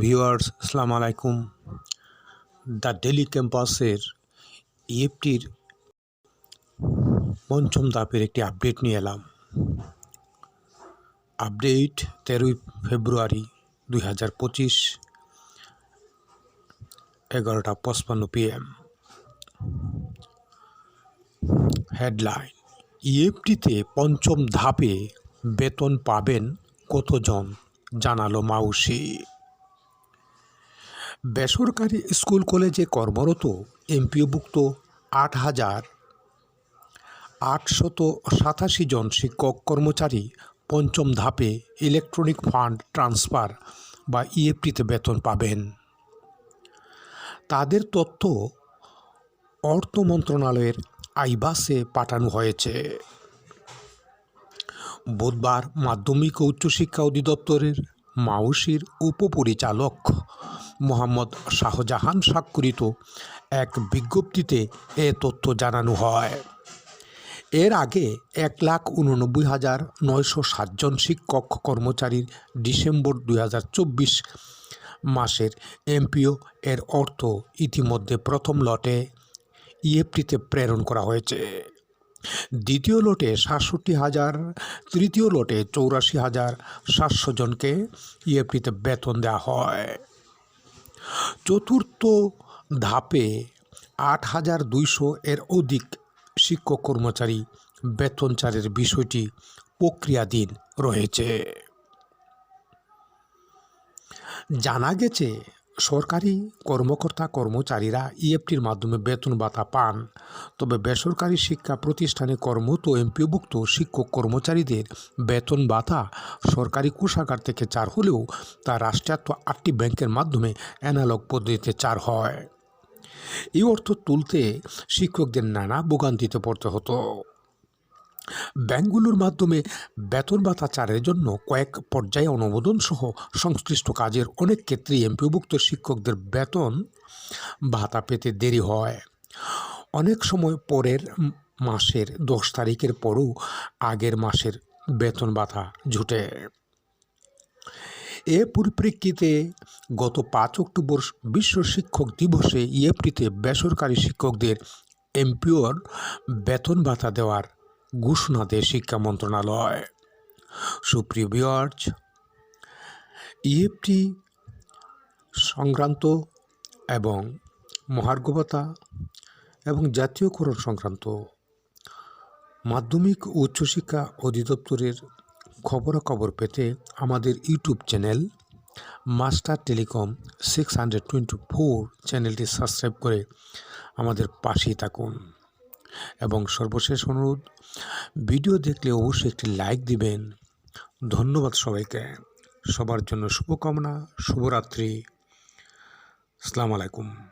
Viewers, আসসালামু আলাইকুম। The daily ক্যাম্পাসের ইএফটির পঞ্চম ধাপের একটি আপডেট নিয়ে এলাম। আপডেট তেরোই ফেব্রুয়ারি দুই হাজার পঁচিশ, এগারোটা পঁচপান্ন পিএম। হেডলাইন, ইএফটিতে পঞ্চম ধাপে বেতন পাবেন কতজন? জানালো মাউসি। বেসরকারি স্কুল কলেজে কর্মরত এমপিওভুক্ত আট হাজার আটশত সাতাশি জন শিক্ষক কর্মচারী পঞ্চম ধাপে ইলেকট্রনিক ফান্ড ট্রান্সফার বা ইএফটিতে বেতন পাবেন। তাদের তথ্য অর্থ মন্ত্রণালয়ের আইবাসে পাঠানো হয়েছে। বুধবার মাধ্যমিক ও উচ্চশিক্ষা অধিদপ্তরের মাউসির উপপরিচালক মোহাম্মদ শাহজাহান স্বাক্ষরিত এক বিজ্ঞপ্তিতে এ তথ্য জানানো হয়। এর আগে এক লাখ উননব্বই হাজার নয়শো সাতজন শিক্ষক কর্মচারীর ডিসেম্বর দুই হাজার চব্বিশ মাসের এমপিও এর অর্থ ইতিমধ্যে প্রথম লটে ইএফটিতে প্রেরণ করা হয়েছে। দ্বিতীয় লটে সাতষট্টি হাজার, তৃতীয় লটে চৌরাশি হাজার সাতশো জনকে ইএফটিতে বেতন দেওয়া হয়। চতুর্থ ধাপে আট হাজার দুইশো এর অধিক শিক্ষক কর্মচারী বেতন চারের বিষয়টি প্রক্রিয়াধীন রয়েছে। জানা গেছে সরকারি কর্মকর্তা কর্মচারীরা ইএফটির মাধ্যমে বেতন ভাতা পান। তবে বেসরকারি শিক্ষা প্রতিষ্ঠানে কর্মরত এমপিওভুক্ত শিক্ষক কর্মচারীদের বেতন ভাতা সরকারি কোষাগার থেকে চার হলেও তা রাষ্ট্রায়ত্ত আটটি ব্যাংকের মাধ্যমে অ্যানালগ পদ্ধতিতে চার হয়। এই অর্থ তুলতে শিক্ষকদের নানা ভোগান্তিতে পড়তে হতো। ব্যাংকগুলোর মাধ্যমে বেতন ভাতা চারের জন্য কয়েক পর্যায়ে অনুমোদন সহ সংশ্লিষ্ট কাজের অনেক ক্ষেত্রেই এমপিওভুক্ত শিক্ষকদের বেতন ভাতা পেতে দেরি হয়। অনেক সময় পরের মাসের দশ তারিখের পরও আগের মাসের বেতন ভাতা জুটে। এ পরিপ্রেক্ষিতে গত পাঁচ অক্টোবর বিশ্ব শিক্ষক দিবসে ইএফটিতে বেসরকারি শিক্ষকদের এমপিওর বেতন ভাতা দেওয়ার ঘোষণা দেয় শিক্ষা মন্ত্রণালয়। সুপ্রিয় বিয়ার্জ ইএফটি সংক্রান্ত এবং মহার্ঘবতা এবং জাতীয়করণ সংক্রান্ত মাধ্যমিক উচ্চশিক্ষা অধিদপ্তরের খবরাখবর পেতে আমাদের YouTube channel master telecom six hundred twenty four চ্যানেলটি সাবস্ক্রাইব করে আমাদের পাশেই থাকুন। এবং সর্বশেষ অনুরোধ, ভিডিও দেখলে অবশ্যই একটি লাইক দিবেন। ধন্যবাদ সবাইকে। সবার জন্য শুভকামনা, শুভরাত্রি। আসসালামু আলাইকুম।